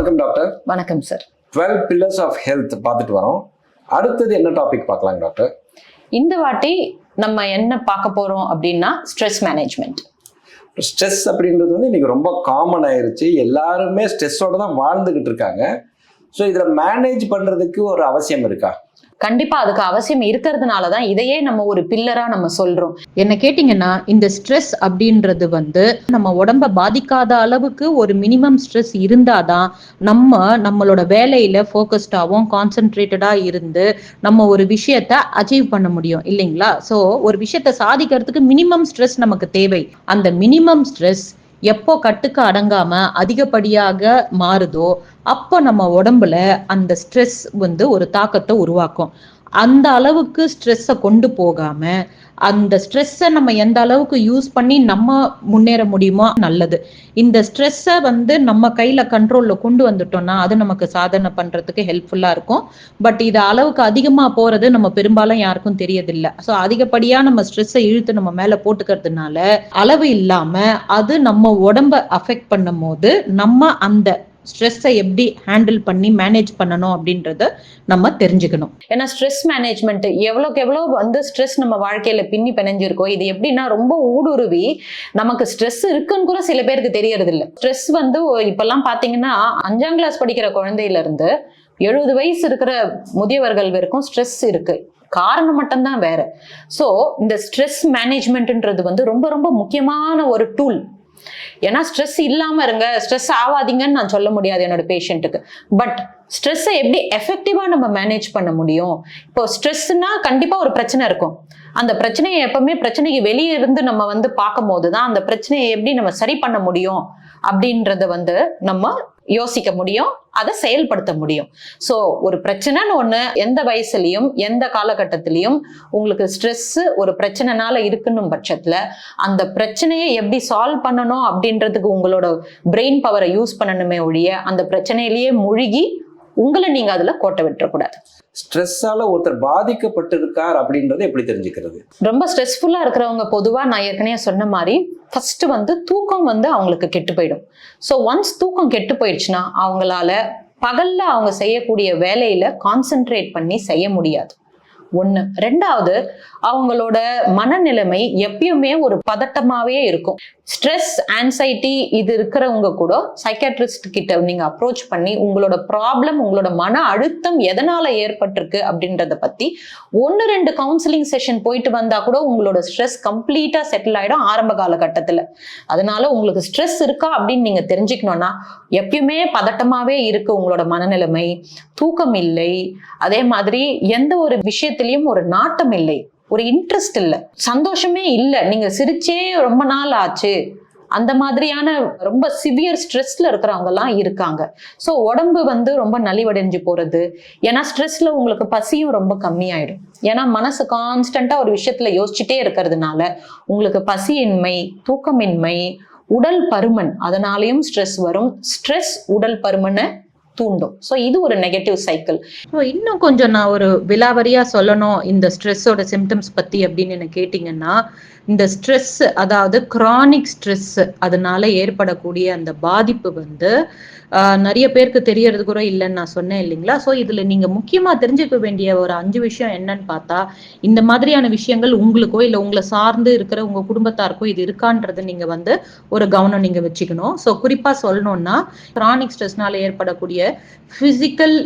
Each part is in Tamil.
வணக்கம் டாக்டர். வணக்கம் sir. Twelve pillars of health பார்த்துட்டு வரோம். அடுத்தது என்ன டாபிக் பார்க்கலாங்க டாக்டர்? இந்த வாட்டி நம்ம என்ன பார்க்க போறோம் அப்படின்னா ஸ்ட்ரெஸ் மேனேஜ்மெண்ட் ஸ்ட்ரெஸ் அப்படின்றது வந்து இன்னைக்கு ரொம்ப காமன் ஆயிருச்சு. எல்லாருமே ஸ்ட்ரெஸ்ஸோட தான் வாழ்ந்துகிட்டு இருக்காங்க. ஸோ இதில் மேனேஜ் பண்ணுறதுக்கு ஒரு அவசியம் இருக்கா? கண்டிப்பா அதுக்கு அவசியம் இருக்கிறதுனால தான் இதையே நம்ம ஒரு பில்லரா நம்ம சொல்றோம். என்ன கேட்டிங்கன்னா இந்த ஸ்ட்ரெஸ் அப்படின்றது வந்து நம்ம உடம்ப பாதிக்காத அளவுக்கு ஒரு மினிமம் ஸ்ட்ரெஸ் இருந்தாதான் நம்ம நம்மளோட வேலையில ஃபோக்கஸ்டாகவும் கான்சென்ட்ரேட்டடா இருந்து நம்ம ஒரு விஷயத்த அச்சீவ் பண்ண முடியும் இல்லைங்களா? ஸோ ஒரு விஷயத்த சாதிக்கிறதுக்கு மினிமம் ஸ்ட்ரெஸ் நமக்கு தேவை. அந்த மினிமம் ஸ்ட்ரெஸ் எப்போ கட்டுக்கு அடங்காம அதிகப்படியாக மாறுதோ அப்போ நம்ம உடம்புல அந்த ஸ்ட்ரெஸ் வந்து ஒரு தாக்கத்தை உருவாக்கும். அந்த அளவுக்கு ஸ்ட்ரெஸ்ஸை கொண்டு போகாம அந்த ஸ்ட்ரெஸ்ஸை நம்ம எந்த அளவுக்கு யூஸ் பண்ணி நம்ம முன்னேற முடியுமோ நல்லது. இந்த ஸ்ட்ரெஸ்ஸை வந்து நம்ம கையில கண்ட்ரோல்ல கொண்டு வந்துட்டோம்னா அது நமக்கு சாதனை பண்றதுக்கு ஹெல்ப்ஃபுல்லா இருக்கும். பட் இது அளவுக்கு அதிகமா போறது நம்ம பெரும்பாலும் யாருக்கும் தெரியதில்ல. ஸோ அதிகப்படியா நம்ம ஸ்ட்ரெஸ்ஸை இழுத்து நம்ம மேல போட்டுக்கிறதுனால அளவு இல்லாம அது நம்ம உடம்ப அஃபெக்ட் பண்ணும் போது நம்ம அந்த ஸ்ட்ரெஸ்ஸை எப்படி ஹேண்டில் பண்ணி மேனேஜ் பண்ணணும் அப்படின்றத நம்ம தெரிஞ்சுக்கணும். ஏன்னா ஸ்ட்ரெஸ் மேனேஜ்மெண்ட் எவ்வளோக்கு எவ்வளோ வந்து ஸ்ட்ரெஸ் நம்ம வாழ்க்கையில் பின்னி பிணைஞ்சிருக்கோம் இது எப்படின்னா ரொம்ப ஊடுருவி நமக்கு ஸ்ட்ரெஸ் இருக்குன்னு கூட சில பேருக்கு தெரியறது இல்லை ஸ்ட்ரெஸ் வந்து இப்பெல்லாம் பார்த்தீங்கன்னா அஞ்சாம் கிளாஸ் படிக்கிற குழந்தையிலேருந்து எழுபது வயசு இருக்கிற முதியவர்கள் வரைக்கும் ஸ்ட்ரெஸ் இருக்குது காரணம் மட்டும்தான் வேற. ஸோ இந்த ஸ்ட்ரெஸ் மேனேஜ்மெண்ட்ன்றது வந்து ரொம்ப ரொம்ப முக்கியமான ஒரு டூல் ஏன்னா ஸ்ட்ரெஸ் இல்லாமல் இருங்க ஸ்ட்ரெஸ் ஆகாதீங்கன்னு நான் சொல்ல முடியாது என்னோட பேஷண்ட்டுக்கு பட் ஸ்ட்ரெஸ்ஸை எப்படி எஃபெக்டிவாக நம்ம மேனேஜ் பண்ண முடியும்? இப்போ ஸ்ட்ரெஸ்னா கண்டிப்பாக ஒரு பிரச்சனை இருக்கும். அந்த பிரச்சனையை எப்பவுமே பிரச்சனைக்கு வெளியே இருந்து நம்ம வந்து பார்க்கும் போது தான் அந்த பிரச்சனையை எப்படி நம்ம சரி பண்ண முடியும் அப்படின்றத வந்து நம்ம யோசிக்க முடியும் அதை செயல்படுத்த முடியும். ஸோ ஒரு பிரச்சனைன்னு ஒன்று எந்த வயசுலையும் எந்த காலகட்டத்திலையும் உங்களுக்கு ஸ்ட்ரெஸ் ஒரு பிரச்சனைனால இருக்குன்னும் பட்சத்தில் அந்த பிரச்சனையை எப்படி சால்வ் பண்ணணும் அப்படின்றதுக்கு உங்களோட பிரெயின் பவரை யூஸ் பண்ணணுமே ஒழிய அந்த பிரச்சனையிலேயே முழுகி உங்களை நீங்க அதுல கோட்டை விட்டுறக்கூடாது. ஸ்ட்ரெஸ்ஸால ஒருத்தர் பாதிக்கப்பட்டிருக்கார் அப்படின்றத எப்படி தெரிஞ்சுக்கிறது? ரொம்ப ஸ்ட்ரெஸ்ஃபுல்லா இருக்கிறவங்க பொதுவா நான் ஏற்கனவே சொன்ன மாதிரி ஃபர்ஸ்ட் வந்து தூக்கம் வந்து அவங்களுக்கு கெட்டு போயிடும். ஸோ ஒன்ஸ் தூக்கம் கெட்டு போயிடுச்சுன்னா அவங்களால பகல்ல அவங்க செய்யக்கூடிய வேலையில கான்சென்ட்ரேட் பண்ணி செய்ய முடியாது. ஒன்று ரெண்டாவது அவங்களோட மனநிலைமை எப்பயுமே ஒரு பதட்டமாவே இருக்கும். ஸ்ட்ரெஸ் ஆன்சைட்டி இது இருக்கிறவங்க கூட சைக்காட்ரிஸ்ட் கிட்ட நீங்க அப்ரோச் பண்ணி உங்களோட ப்ராப்ளம் உங்களோட மன அழுத்தம் எதனால ஏற்பட்டிருக்கு அப்படின்றத பத்தி ஒன்னு ரெண்டு கவுன்சிலிங் செஷன் போயிட்டு வந்தா கூட உங்களோட ஸ்ட்ரெஸ் கம்ப்ளீட்டா செட்டில் ஆயிடும் ஆரம்ப காலகட்டத்தில். அதனால உங்களுக்கு ஸ்ட்ரெஸ் இருக்கா அப்படின்னு நீங்க தெரிஞ்சுக்கணும்னா எப்பயுமே பதட்டமாவே இருக்கு உங்களோட மனநிலைமை. தூக்கம் இல்லை. அதே மாதிரி எந்த ஒரு விஷயத்திலையும் ஒரு நாட்டம் இல்லை ஒரு இன்ட்ரெஸ்ட் இல்லை. சந்தோஷமே இல்லை. நீங்க சிரிச்சே ரொம்ப நாள் ஆச்சு. அந்த மாதிரியான ரொம்ப சிவியர் ஸ்ட்ரெஸ்ல இருக்கிறவங்கலாம் இருக்காங்க. ஸோ உடம்பு வந்து ரொம்ப நலிவடைஞ்சு போறது. ஏன்னா ஸ்ட்ரெஸ்ல உங்களுக்கு பசியும் ரொம்ப கம்மியாயிடும். ஏன்னா மனசு கான்ஸ்டண்டா ஒரு விஷயத்துல யோசிச்சுட்டே இருக்கிறதுனால உங்களுக்கு பசியின்மை தூக்கமின்மை உடல் பருமன் அதனாலையும் ஸ்ட்ரெஸ் வரும். ஸ்ட்ரெஸ் உடல் பருமனை தூண்டும். ஸோ இது ஒரு நெகட்டிவ் சைக்கிள் ஸோ இன்னும் கொஞ்சம் நான் ஒரு விலாவரியா சொல்லணும். இந்த ஸ்ட்ரெஸ்ஸோட சிம்டம்ஸ் பத்தி அப்படின்னு என்ன கேட்டீங்கன்னா இந்த ஸ்ட்ரெஸ் அதாவது கிரானிக் ஸ்ட்ரெஸ் அதனால ஏற்படக்கூடிய அந்த பாதிப்பு வந்து நிறைய பேருக்கு தெரியறது கூட இல்லைன்னு நான் சொன்னேன் இல்லைங்களா? ஸோ இதுல நீங்க முக்கியமா தெரிஞ்சுக்க வேண்டிய ஒரு அஞ்சு விஷயம் என்னன்னு பார்த்தா இந்த மாதிரியான விஷயங்கள் உங்களுக்கோ இல்லை உங்களை சார்ந்து இருக்கிற உங்க குடும்பத்தாருக்கோ இது இருக்கான்றதை நீங்க வந்து ஒரு கவனம் நீங்க வச்சுக்கணும். ஸோ குறிப்பா சொல்லணும்னா கிரானிக் ஸ்ட்ரெஸ்னால ஏற்படக்கூடிய பிசிக்கல்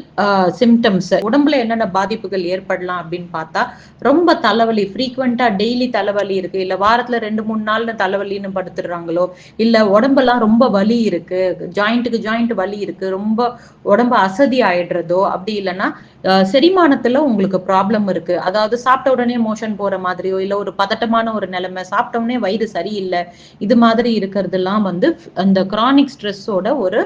சிம்டம்ஸ் உடம்புல என்னென்ன பாதிப்புகள் ஏற்படலாம் அப்படின்னு பார்த்தா ரொம்ப தலைவலி ஃப்ரீக்வெண்டா டெய்லி தலைவலி இருக்கு. இல்ல வாரத்துல ரெண்டு மூணு நாள்ல தலைவலின்னு படுத்துடுறாங்களோ இல்ல உடம்பெல்லாம் ரொம்ப வலி இருக்கு. ஜாயிண்ட்டுக்கு ஜாயிண்ட் வலி இருக்கு. ரொம்ப உடம்பு அசதி ஆயிடுறதோ அப்படி இல்லைன்னா செரிமானத்துல உங்களுக்கு ப்ராப்ளம் இருக்கு. அதாவது சாப்பிட்ட உடனே மோஷன் போற மாதிரியோ இல்ல ஒரு பதட்டமான ஒரு நிலைமை சாப்பிட்ட உடனே வயிறு சரியில்லை இது மாதிரி இருக்கிறதுலாம் வந்து அந்த கிரானிக் ஸ்ட்ரெஸ்ஸோட ஒரு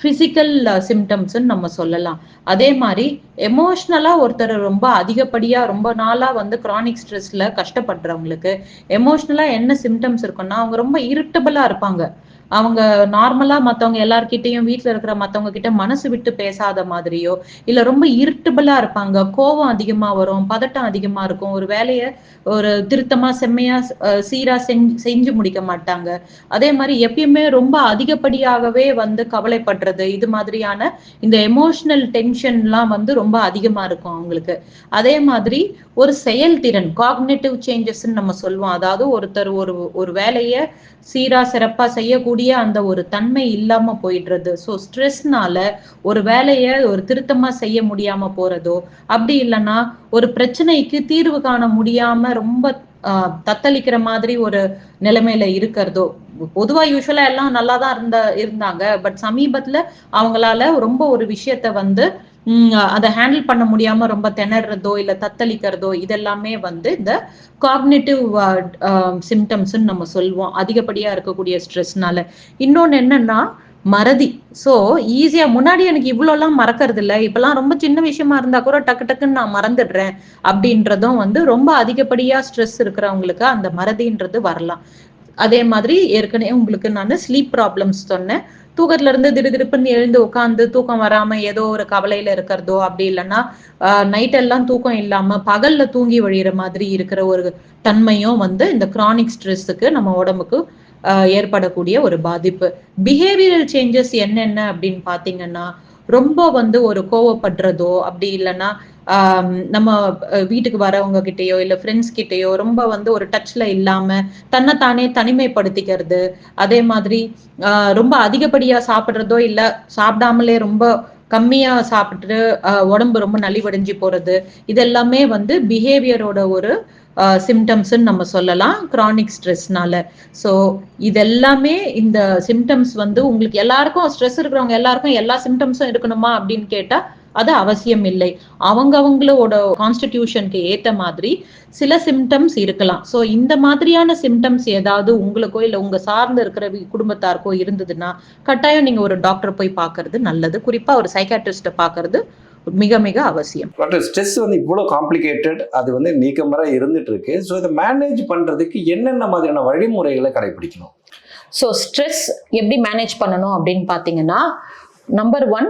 பிசிக்கல் சிம்டம்ஸ்ன்னு நம்ம சொல்லலாம். அதே மாதிரி எமோஷ்னலா ஒருத்தர் ரொம்ப அதிகப்படியா ரொம்ப நாளா வந்து கிரானிக் ஸ்ட்ரெஸ்ல கஷ்டப்படுறவங்களுக்கு எமோஷ்னலா என்ன சிம்டம்ஸ் இருக்குன்னா அவங்க ரொம்ப இரிட்டபிளா இருப்பாங்க. அவங்க நார்மலா மத்தவங்க எல்லார்கிட்டயும் வீட்டுல இருக்கிற மத்தவங்க கிட்ட மனசு விட்டு பேசாத மாதிரியோ இல்ல ரொம்ப இரிட்டபிளா இருப்பாங்க. கோபம் அதிகமா வரும் பதட்டம் அதிகமா இருக்கும். ஒரு வேலைய ஒரு திருத்தமா செம்மையா சீரா செஞ்சு செஞ்சு முடிக்க மாட்டாங்க. அதே மாதிரி எப்பயுமே ரொம்ப அதிகப்படியாகவே வந்து கவலைப்படுறது இது மாதிரியான இந்த எமோஷனல் டென்ஷன்லாம் வந்து ரொம்ப அதிகமா இருக்கும் அவங்களுக்கு. அதே மாதிரி ஒரு செயல்திறன் காக்னேட்டிவ் சேஞ்சஸ்ன்னு நம்ம சொல்லுவோம். அதாவது ஒருத்தர் ஒரு ஒரு வேலையை சீரா சிறப்பா செய்யக்கூடிய அந்த ஒரு தன்மை இல்லாம போயிடுறது. ஸோ ஸ்ட்ரெஸ்னால ஒரு வேலையை ஒரு திருத்தமா செய்ய முடியாம போறதோ அப்படி இல்லைன்னா ஒரு பிரச்சனைக்கு தீர்வு காண முடியாம ரொம்ப ஆஹ், தத்தளிக்கிற மாதிரி ஒரு நிலைமையில இருக்கிறதோ பொதுவா யூஸ்வலா எல்லாம் நல்லா தான் இருந்த இருந்தாங்க. பட் சமீபத்துல அவங்களால ரொம்ப ஒரு விஷயத்த வந்து அதை ஹேண்டில் பண்ண முடியாம ரொம்ப திணறதோ இல்ல தத்தளிக்கிறதோ இதெல்லாமே வந்து இந்த காக்னேட்டிவ் சிம்டம்ஸ் நம்ம சொல்லுவோம் அதிகப்படியா இருக்கக்கூடிய ஸ்ட்ரெஸ்னால இன்னொன்னு என்னன்னா மறதி. சோ ஈஸியா முன்னாடி எனக்கு இவ்வளோலாம் மறக்கறது இல்ல இப்பெல்லாம் ரொம்ப சின்ன விஷயமா இருந்தா கூட டக்கு டக்குன்னு நான் மறந்துடுறேன் அப்படின்றதும் வந்து ரொம்ப அதிகப்படியா ஸ்ட்ரெஸ் இருக்கிறவங்களுக்கு அந்த மறதின்றது வரலாம். அதே மாதிரி ஏற்கனவே உங்களுக்கு நான் ஸ்லீப் ப்ராப்ளம்ஸ் சொன்னேன். தூக்கத்துல இருந்து திடுதிடுப்புன்னு எழுந்து உட்காந்து தூக்கம் வராம ஏதோ ஒரு கவலையில இருக்கிறதோ அப்படி இல்லைன்னா நைட் எல்லாம் தூக்கம் இல்லாம பகல்ல தூங்கி வழியிற மாதிரி இருக்கிற ஒரு தன்மையும் வந்து இந்த கிரானிக் ஸ்ட்ரெஸ்ஸுக்கு நம்ம உடம்புக்கு ஆஹ் ஏற்படக்கூடிய ஒரு பாதிப்பு. பிஹேவியரல் சேஞ்சஸ் என்னென்ன அப்படின்னு பாத்தீங்கன்னா ரொம்ப வந்து ஒரு கோவப்படுறதோ அப்படி இல்லைன்னா நம்ம வீட்டுக்கு வரவங்க கிட்டேயோ இல்ல ஃப்ரெண்ட்ஸ் கிட்டேயோ ரொம்ப வந்து ஒரு டச்ல இல்லாம தன்னைத்தானே தனிமைப்படுத்திக்கிறது. அதே மாதிரி ரொம்ப அதிகப்படியா சாப்பிடுறதோ இல்ல சாப்பிடாமலே ரொம்ப கம்மியா சாப்பிட்டு உடம்பு ரொம்ப நலிவடைஞ்சு போறது இதெல்லாமே வந்து பிஹேவியரோட ஒரு சிம்டம்ஸ்ன்னு நம்ம சொல்லலாம் கிரானிக் ஸ்ட்ரெஸ்னால ஸோ இதெல்லாமே இந்த சிம்டம்ஸ் வந்து உங்களுக்கு எல்லாருக்கும் ஸ்ட்ரெஸ் இருக்கிறவங்க எல்லாருக்கும் எல்லா சிம்டம்ஸும் இருக்கணுமா அப்படின்னு கேட்டா அது அவசியம் இல்லை. அவங்க அவங்களோட கான்ஸ்டிடியூஷனுக்கு ஏத்த மாதிரி சில சிம்டம்ஸ் இருக்கலாம். ஸோ இந்த மாதிரியான சிம்டம்ஸ் ஏதாவது உங்களுக்கோ இல்லை உங்க சார்ந்து இருக்கிற வி- குடும்பத்தாருக்கோ இருந்ததுன்னா கட்டாயம் நீங்க ஒரு டாக்டர் போய் பார்க்கிறது நல்லது. குறிப்பா ஒரு சைக்காட்ரிஸ்ட பார்க்கிறது மிக மிக அவசியம். பட் ஸ்ட்ரெஸ் வந்து இவ்வளோ காம்ப்ளிகேட்டட் அது வந்து நீக்கமர இருந்துட்டு இருக்கு ஸோ இதை மேனேஜ் பண்றதுக்கு என்னென்ன மாதிரியான வழிமுறைகளை கடைபிடிக்கணும் ஸோ ஸ்ட்ரெஸ் எப்படி மேனேஜ் பண்ணணும் அப்படின்னு பார்த்தீங்கன்னா நம்பர் ஒன்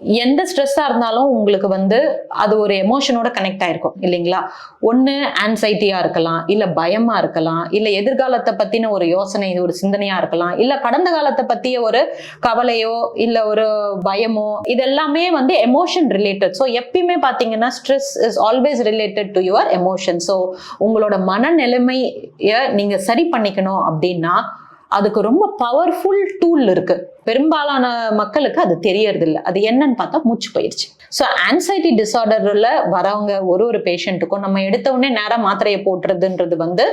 எந்த ஸ்ட்ரெஸ்ஸாக இருந்தாலும் உங்களுக்கு வந்து அது ஒரு எமோஷனோட கனெக்ட் ஆயிருக்கும் இல்லைங்களா? ஒன்று ஆன்சைட்டியாக இருக்கலாம் இல்லை பயமாக இருக்கலாம் இல்லை எதிர்காலத்தை பற்றின ஒரு யோசனை ஒரு சிந்தனையாக இருக்கலாம் இல்லை கடந்த காலத்தை பற்றிய ஒரு கவலையோ இல்லை ஒரு பயமோ இதெல்லாமே வந்து எமோஷன் ரிலேட்டட் ஸோ எப்பயுமே பார்த்தீங்கன்னா stress is always related to your emotion so உங்களோட மனநிலைமையை நீங்கள் சரி பண்ணிக்கணும் அப்படின்னா அதுக்கு ரொம்ப பவர்ஃபுல் டூல் இருக்கு. பெரும்பாலான மக்களுக்கு அது தெரியறது அது என்னன்னு பார்த்தா மூச்சு பயிற்சி. ஸோ ஆன்சைட்டி டிசார்டர்ல வரவங்க ஒரு ஒரு பேஷண்ட்டுக்கும் நம்ம எடுத்த உடனே நேரம் மாத்திரையை போடுறதுன்றது வந்து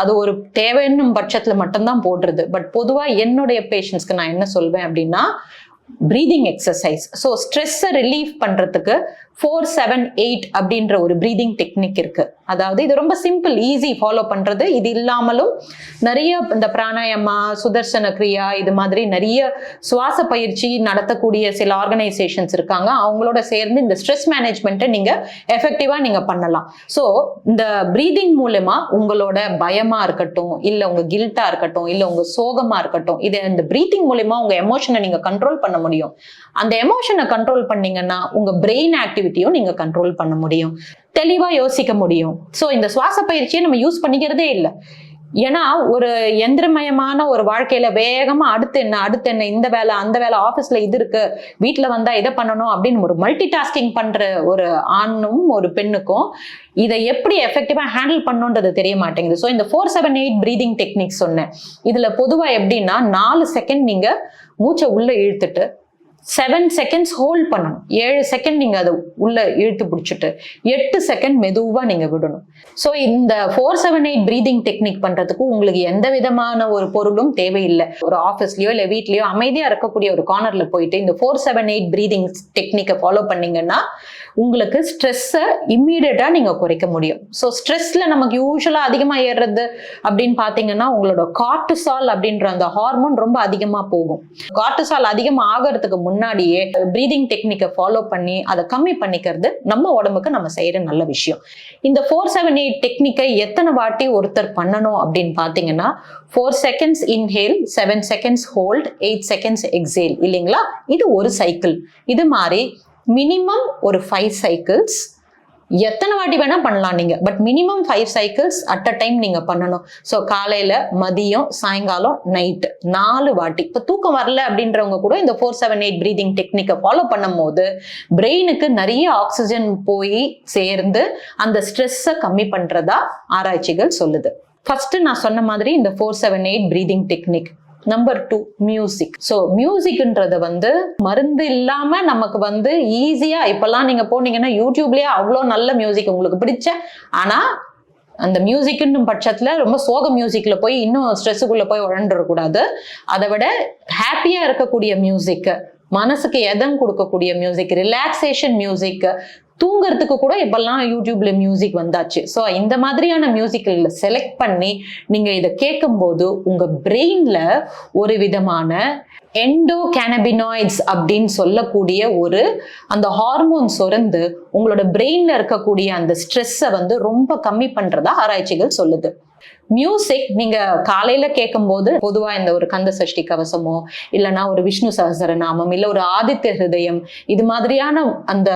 அது ஒரு தேவைன்னும் பட்சத்தில் மட்டும்தான் போடுறது. பட் பொதுவாக என்னுடைய பேஷண்ட்ஸ்க்கு நான் என்ன சொல்வேன் அப்படின்னா ப்ரீதிங் எக்ஸசைஸ் ஸோ ஸ்ட்ரெஸ்ஸை ரிலீஃப் பண்ணுறதுக்கு ஃபோர் செவன் எயிட் அப்படின்ற ஒரு ப்ரீதிங் டெக்னிக் இருக்கு. அதாவது இது ரொம்ப சிம்பிள் ஈஸி ஃபாலோ பண்றது. இது இல்லாமலும் நிறைய இந்த பிராணாயமா சுதர்சன கிரியா இது மாதிரி நிறைய சுவாச பயிற்சி நடத்தக்கூடிய சில ஆர்கனைசேஷன்ஸ் இருக்காங்க. அவங்களோட சேர்ந்து இந்த ஸ்ட்ரெஸ் மேனேஜ்மெண்ட்டை நீங்க எஃபெக்டிவா நீங்க பண்ணலாம். ஸோ இந்த ப்ரீதிங் மூலமா உங்களோட பயமா இருக்கட்டும் இல்ல உங்க கில்ட்டா இருக்கட்டும் இல்ல உங்க சோகமா இருக்கட்டும் இதை இந்த ப்ரீத்திங் மூலயமா உங்க எமோஷனை நீங்க கண்ட்ரோல் பண்ண முடியும். அந்த எமோஷனை கண்ட்ரோல் பண்ணீங்கன்னா உங்க பிரெயின் ஆக்டிவிட்டியும் நீங்க கண்ட்ரோல் பண்ண முடியும். தெளிவாக யோசிக்க முடியும். ஸோ இந்த சுவாச பயிற்சியை நம்ம யூஸ் பண்ணிக்கிறதே இல்லை. ஏன்னா ஒரு எந்திரமயமான ஒரு வாழ்க்கையில வேகமா அடுத்து என்ன அடுத்து என்ன இந்த வேலை அந்த வேலை ஆஃபீஸ்ல இது இருக்கு வீட்டில் வந்தா இதை பண்ணணும் அப்படின்னு ஒரு மல்டி டாஸ்கிங் பண்ற ஒரு ஆணும் ஒரு பெண்ணுக்கும் இதை எப்படி எஃபெக்டிவாக ஹேண்டில் பண்ணணுன்றது தெரிய மாட்டேங்குது. ஸோ இந்த four seven eight breathing technique சொன்னேன். இதில் பொதுவாக எப்படின்னா நாலு செகண்ட் நீங்கள் மூச்சை உள்ளே இழுத்துட்டு செவன் செகண்ட்ஸ் ஹோல்ட் பண்ணணும். ஏழு செகண்ட் நீங்கள் அதை உள்ளே இழுத்து பிடிச்சிட்டு எட்டு செகண்ட் மெதுவாக நீங்கள் விடணும். ஸோ இந்த four seven eight breathing technique பண்றதுக்கு உங்களுக்கு எந்த விதமான ஒரு பொருளும் தேவையில்லை. ஒரு ஆஃபீஸ்லையோ இல்லை வீட்லையோ அமைதியாக இருக்கக்கூடிய ஒரு கார்னரில் போயிட்டு இந்த ஃபோர் செவன் எயிட் ப்ரீதிங் டெக்னிக்கை ஃபாலோ பண்ணீங்கன்னா உங்களுக்கு ஸ்ட்ரெஸ்ஸை இம்மீடியட்டாக நீங்கள் குறைக்க முடியும். ஸோ ஸ்ட்ரெஸ்ல நமக்கு யூஸ்வலாக அதிகமாக ஏறுறது அப்படின்னு பார்த்தீங்கன்னா உங்களோட கார்டிசால் அப்படின்ற அந்த ஹார்மோன் ரொம்ப அதிகமாக போகும். கார்டிசால் அதிகமாக ஆகிறதுக்கு முன்னாடி முன்னாடியே ப்ரீதிங் டெக்னிக்கை ஃபாலோ பண்ணி அதை கம்மி பண்ணிக்கிறது நம்ம உடம்புக்கு நம்ம செய்யற நல்ல விஷயம். இந்த ஃபோர் செவன் எயிட் டெக்னிக்கை எத்தனை வாட்டி ஒருத்தர் பண்ணணும் அப்படின்னு பார்த்தீங்கன்னா four seconds inhale seven seconds hold eight seconds exhale இல்லைங்களா? இது ஒரு சைக்கிள் இது மாதிரி மினிமம் ஒரு ஃபைவ் சைக்கிள்ஸ் எத்தனை வாட்டி வேணா பண்ணலாம் நீங்க. But minimum five cycles at a time நீங்க பண்ணணும். ஸோ காலையில மதியம் சாயங்காலம் நைட்டு நாலு வாட்டி. இப்போ தூக்கம் வரல அப்படின்றவங்க கூட இந்த ஃபோர் செவன் எயிட் ப்ரீதிங் டெக்னிக்கை ஃபாலோ பண்ணும்போது பிரெயினுக்கு நிறைய ஆக்சிஜன் போய் சேர்ந்து அந்த ஸ்ட்ரெஸ்ஸை கம்மி பண்றதா ஆராய்ச்சிகள் சொல்லுது. ஃபர்ஸ்ட் நான் சொன்ன மாதிரி இந்த four seven eight breathing technique number two music so மியூசிக்ன்றது வந்து மருந்து இல்லாம நமக்கு வந்து ஈஸியா இப்பெல்லாம் நீங்க போனீங்கன்னா யூடியூப்லயே அவ்வளோ நல்ல மியூசிக் உங்களுக்கு பிடிச்ச ஆனா அந்த மியூசிக்னு பட்சத்தில் ரொம்ப சோக மியூசிக்கில் போய் இன்னும் ஸ்ட்ரெஸ்ஸுக்குள்ளே போய் உழண்டுறக்கூடாது. அதை விட ஹாப்பியாக இருக்கக்கூடிய மியூசிக்கு மனசுக்கு எதம் கொடுக்கக்கூடிய மியூசிக் ரிலாக்ஸேஷன் மியூசிக் தூங்குறதுக்கு கூட இப்பெல்லாம் யூடியூப்ல மியூசிக் வந்தாச்சு. ஸோ இந்த மாதிரியான மியூசிக்கில் செலக்ட் பண்ணி நீங்க இதை கேட்கும்போது உங்க பிரெயின்ல ஒரு விதமான எண்டோ கேனபினாய்ட்ஸ் அப்படின்னு சொல்லக்கூடிய ஒரு அந்த ஹார்மோன் சுரந்து உங்களோட பிரெயின்ல இருக்கக்கூடிய அந்த ஸ்ட்ரெஸ்ஸை வந்து ரொம்ப கம்மி பண்றதா ஆராய்ச்சிகள் சொல்லுது. மியூசிக் நீங்க காலையில கேட்கும்போது பொதுவா இந்த ஒரு கந்த சஷ்டி கவசமோ இல்லைன்னா ஒரு விஷ்ணு சஹஸ்ரநாமம் இல்ல ஒரு ஆதித்ய ஹிருதயம் இது மாதிரியான அந்த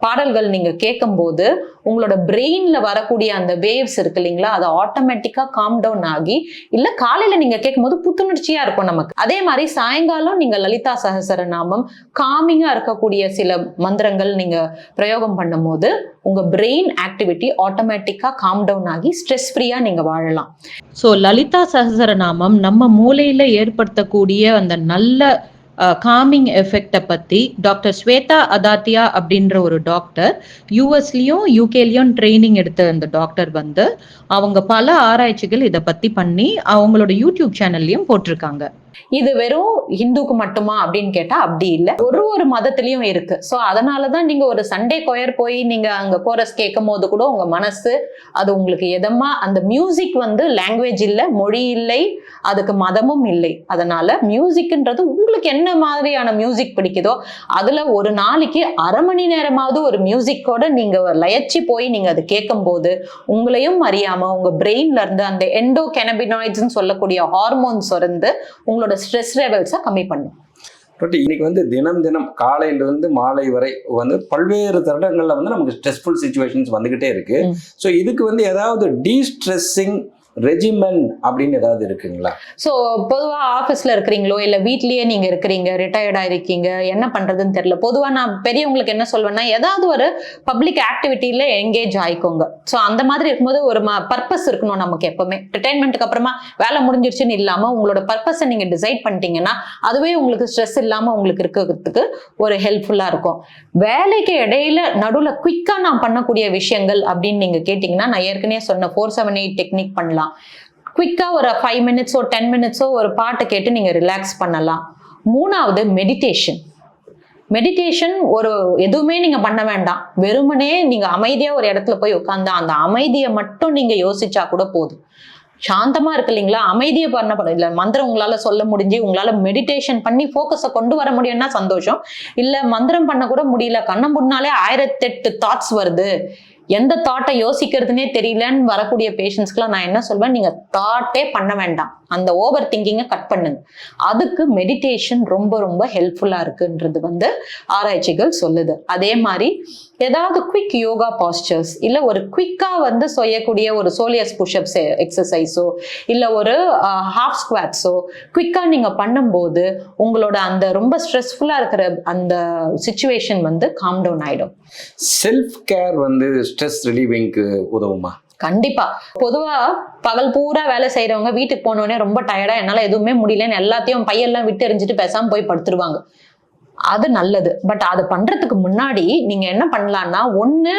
பாடல்கள் நீங்க கேட்கும்போது உங்களோட பிரெயின்ல வரக்கூடிய அந்த வேவ்ஸ் இருக்கு இல்லைங்களா அது ஆட்டோமேட்டிக்கா காம் டவுன் ஆகி இல்ல காலையில நீங்க கேட்கும்போது புத்துணர்ச்சியா இருக்கும் நமக்கு. அதே மாதிரி சாயங்காலம் நீங்க லலிதா சகசர நாமம் காமிங்கா இருக்கக்கூடிய சில மந்திரங்கள் நீங்க பிரயோகம் பண்ணும்போது உங்க பிரெயின் ஆக்டிவிட்டி ஆட்டோமேட்டிக்கா காம் டவுன் ஆகி ஸ்ட்ரெஸ் ஃப்ரீயா நீங்க வாழலாம். ஸோ லலிதா சஹஸ்ரநாமம் நம்ம மூளையில ஏற்படுத்தக்கூடிய அந்த நல்ல காமிங் எஃபெக்டை பத்தி டாக்டர் ஸ்வேதா அதாத்தியா அப்படின்ற ஒரு டாக்டர் யூஎஸ்லயும் யூகேலயும் ட்ரைனிங் எடுத்த அந்த டாக்டர் வந்து அவங்க பல ஆராய்ச்சிகள் இதை பத்தி பண்ணி அவங்களோட யூடியூப் சேனல்லையும் போட்டிருக்காங்க. இது வெறும் ஹிந்துக்கு மட்டுமா அப்படின்னு கேட்டா அப்படி இல்லை. ஒரு ஒரு மதத்திலயும் இருக்கு. ஸோ அதனாலதான் நீங்க ஒரு சண்டே கொயர் போய் நீங்க அங்க கோரஸ் கேட்கும் போது கூட உங்க மனசு அது உங்களுக்கு எதமா அந்த மியூசிக் வந்து லாங்குவேஜ் இல்லை மொழி இல்லை அதுக்கு மதமும் இல்லை. அதனால மியூசிக்ன்றது உங்களுக்கு என்ன மாதிரியான மியூசிக் பிடிக்குதோ அதுல ஒரு நாளைக்கு அரை மணி நேரமாவது ஒரு மியூசிக்கோட நீங்க லயச்சி போய் நீங்க அது கேட்கும்போது உங்களையும் அறியாம உங்க பிரெயின்ல இருந்து அந்த எண்டோ கெனபினாய்ட்ஸ்னு சொல்லக்கூடிய ஹார்மோன் உங்களுக்கு உங்களோட ஸ்ட்ரெஸ் லெவல்ஸை கம்மி பண்ணும் பட் இன்னைக்கு வந்து தினம் தினம் காலையிலிருந்து மாலை வரை வந்து பல்வேறு தருணங்கள்ல வந்து நமக்கு ஸ்ட்ரெஸ்ஃபுல் சுச்சுவேஷன்ஸ் வந்துகிட்டே இருக்கு. ஸோ இதுக்கு வந்து ஏதாவது டீஸ்ட்ரெஸ்ஸிங் ரெஜிமெண்ட் அப்படின்னு ஏதாவது இருக்குங்களா? ஸோ பொதுவாக ஆஃபீஸில் இருக்கிறீங்களோ இல்லை வீட்லேயே நீங்கள் இருக்கிறீங்க ரிட்டையர்டாக இருக்கீங்க என்ன பண்ணுறதுன்னு தெரியல. பொதுவாக நான் பெரியவங்களுக்கு என்ன சொல்வேன்னா ஏதாவது ஒரு பப்ளிக் ஆக்டிவிட்டியில் எங்கேஜ் ஆயிக்கோங்க. ஸோ அந்த மாதிரி இருக்கும்போது ஒரு ம பர்பஸ் இருக்கணும் நமக்கு எப்போவுமே. ரிட்டைர்மெண்ட்டுக்கு அப்புறமா வேலை முடிஞ்சிருச்சுன்னு இல்லாமல் உங்களோட பர்பஸை நீங்கள் டிசைட் பண்ணிட்டீங்கன்னா அதுவே உங்களுக்கு ஸ்ட்ரெஸ் இல்லாமல் உங்களுக்கு இருக்கிறதுக்கு ஒரு ஹெல்ப்ஃபுல்லாக இருக்கும். வேலைக்கு இடையில நடுவில் குயிக்காக நான் பண்ணக்கூடிய விஷயங்கள் அப்படின்னு நீங்கள் கேட்டிங்கன்னா நான் ஏற்கனவே சொன்ன ஃபோர் செவன் எயிட் டெக்னிக் பண்ணலாம். குயிக்காக ஒரு ஃபைவ் மினிட்ஸோ டென் மினிட்ஸோ ஒரு பாட்டு கேட்டு நீங்கள் ரிலாக்ஸ் பண்ணலாம். மூணாவது மெடிடேஷன் மெடிடேஷன் ஒரு எதுவுமே நீங்கள் பண்ண வேண்டாம். வெறுமனே நீங்கள் அமைதியாக ஒரு இடத்துல போய் உட்காந்தா அந்த அமைதியை மட்டும் நீங்கள் யோசிச்சா கூட போதும். சாந்தமாக இருக்கு இல்லைங்களா? அமைதியை பண்ணப்படும் இல்லை மந்திரம் உங்களால் சொல்ல முடிஞ்சு உங்களால் மெடிடேஷன் பண்ணி ஃபோக்கஸை கொண்டு வர முடியும்னா சந்தோஷம். இல்லை மந்திரம் பண்ண கூட முடியல. கண்ணம் முன்னாலே ஆயிரத்தெட்டு தாட்ஸ் வருது. எந்த தாட்டை யோசிக்கிறதுனே தெரியலன்னு வரக்கூடிய பேஷண்ட்ஸ்க்குலாம் நான் என்ன சொல்வேன்? நீங்க தாட்டே பண்ண வேண்டாம். அந்த ஓவர் திங்கிங்கை கட் பண்ணுங்க. அதுக்கு மெடிடேஷன் ரொம்ப ரொம்ப ஹெல்ப்ஃபுல்லா இருக்குன்றது வந்து ஆராய்ச்சிகள் சொல்லுது. அதே மாதிரி ஏதாவது குவிக் யோகா பாஸ்டர்ஸ் இல்ல ஒரு குவிக்கா வந்து செய்யக்கூடிய ஒரு சோலியஸ் புஷ்அப்ஸ் எக்ஸசைஸோ இல்ல ஒரு ஹாஃப் ஸ்குவாட்ஸோ குவிக்கா நீங்க பண்ணும்போது உங்களோட அந்த ரொம்ப ஸ்ட்ரெஸ்ஃபுல்லா இருக்கிற அந்த சுச்சுவேஷன் வந்து காம் டவுன் ஆயிடும். செல்ஃப் கேர் வந்து ஸ்ட்ரெஸ் ரிலீவிங்க்கு உதவுமா? கண்டிப்பா. பொதுவா பகல் பூரா வேலை செய்யறவங்க வீட்டுக்கு போனோடனே ரொம்ப டயர்டா என்னால எதுவுமே முடியலன்னு எல்லாத்தையும் பையெல்லாம் விட்டு எறிஞ்சிட்டு பேசாம போய் படுத்துருவாங்க. அது நல்லது. பட் அது பண்றதுக்கு முன்னாடி நீங்க என்ன பண்ணலாம்னா ஒண்ணு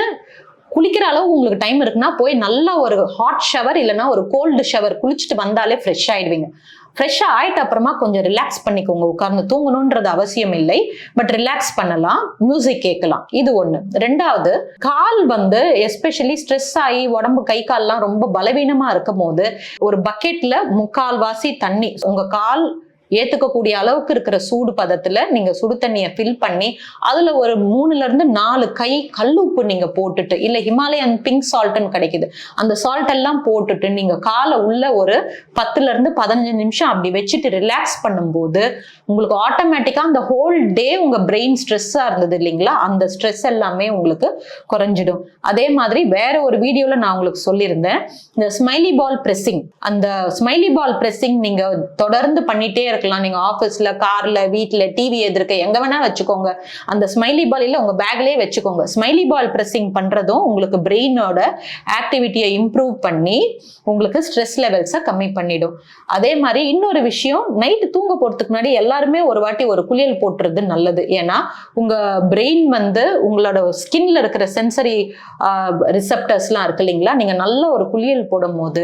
குளிக்கிற அளவு உங்களுக்கு டைம் இருக்குன்னா போய் நல்லா ஒரு ஹாட் ஷவர் இல்லைன்னா ஒரு கோல்டு ஷவர் குளிச்சுட்டு வந்தாலே ஃப்ரெஷ் ஆயிடுவீங்க. ஃப்ரெஷ்ஷாக ஆயிட்ட அப்புறமா கொஞ்சம் ரிலாக்ஸ் பண்ணிக்கோங்க. உட்கார்ந்து தூங்கணுன்றது அவசியம் இல்லை. பட் ரிலாக்ஸ் பண்ணலாம். மியூசிக் கேட்கலாம். இது ஒன்று ரெண்டாவது கால் வந்து எஸ்பெஷலி ஸ்ட்ரெஸ் ஆகி உடம்பு கை கால்லாம் ரொம்ப பலவீனமாக இருக்கும் போது ஒரு பக்கெட்டில் முக்கால்வாசி தண்ணி உங்கள் கால் ஏத்துக்கக்கூடிய அளவுக்கு இருக்கிற சூடு பதத்துல நீங்க சுடு தண்ணியை ஃபில் பண்ணி அதுல ஒரு மூணுல இருந்து நாலு கை கல்லுப்பு நீங்க போட்டுட்டு இல்ல ஹிமாலயன் பிங்க் சால்ட்னு கிடைக்குது. அந்த சால்ட் எல்லாம் போட்டுட்டு நீங்க காலை உள்ள ஒரு பத்துல இருந்து பதினஞ்சு நிமிஷம் அப்படி வச்சுட்டு ரிலாக்ஸ் பண்ணும்போது உங்களுக்கு ஆட்டோமேட்டிக்கா அந்த ஹோல் டே உங்க பிரெயின் ஸ்ட்ரெஸ்ஸா இருந்தது இல்லைங்களா? அந்த ஸ்ட்ரெஸ் எல்லாமே உங்களுக்கு குறைஞ்சிடும். அதே மாதிரி வேற ஒரு வீடியோல நான் உங்களுக்கு சொல்லியிருந்தேன் இந்த ஸ்மைலி பால் பிரessing அந்த ஸ்மைலி பால் பிரessing நீங்க தொடர்ந்து பண்ணிட்டே இருக்கலாம் நீங்க ஆஃபீஸ்ல கார்ல வீட்ல டிவி எதிர்க்க எங்க வேணா வச்சுக்கோங்க. அந்த ஸ்மைலி பால் இல்ல உங்க பேக்லயே வச்சுக்கோங்க. ஸ்மைலி பால் ப்ரெஸ்ஸிங் பண்றதும் உங்களுக்கு பிரெயினோட ஆக்டிவிட்டியை இம்ப்ரூவ் பண்ணி உங்களுக்கு ஸ்ட்ரெஸ் லெவல்ஸை கம்மி பண்ணிடும். அதே மாதிரி இன்னொரு விஷயம் நைட்டு தூங்க போறதுக்கு முன்னாடி எல்லாருமே ஒரு வாட்டி ஒரு குளியல் போட்டுறது நல்லது. ஏன்னா உங்க பிரெயின் வந்து உங்களோட ஸ்கின்ல இருக்கிற சென்சரி ரிசப்டர்ஸ்லாம் இருக்கு இல்லைங்களா? நீங்க நல்ல ஒரு குளியல் போடும்போது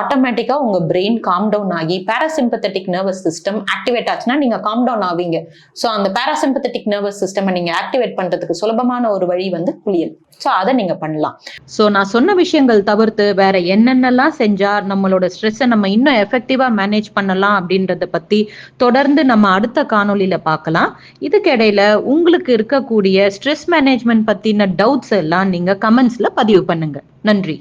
ஆட்டோமேட்டிக்கா உங்க பிரெயின் காம் டவுன் ஆகி பேராசிம்பத்தட்டிக் நர்வஸ் சிஸ்டம் ஆக்டிவேட் ஆச்சுன்னா நீங்க காம் டவுன் ஆவீங்க. ஸோ அந்த பேராசிம்பத்தட்டிக் நர்வஸ் சிஸ்டம் நீங்க ஆக்டிவேட் பண்றதுக்கு சுலபமான ஒரு வழி வந்து குளியல். ஸோ அதை நீங்க பண்ணலாம். சோ நான் சொன்ன விஷயங்கள் தவிர்த்து வேற என்னென்னலாம் செஞ்சா நம்மளோட ஸ்ட்ரெஸ்ஸை நம்ம இன்னும் எஃபெக்டிவா மேனேஜ் பண்ணலாம் அப்படின்றத பத்தி தொடர்ந்து நம்ம அடுத்த காணொளியில பார்க்கலாம். இதுக்கு இடையில உங்களுக்கு இருக்கக்கூடிய ஸ்ட்ரெஸ் மேனேஜ்மெண்ட் பத்தின டவுட்ஸ் எல்லாம் நீங்க கமெண்ட்ஸ்ல பதிவு பண்ணுங்க. நன்றி.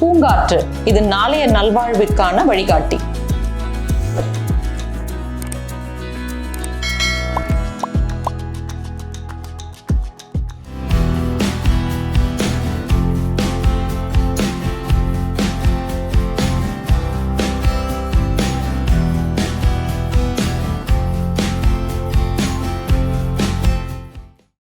பூங்காற்று இது நாளைய நல்வாழ்விற்கான வழிகாட்டி.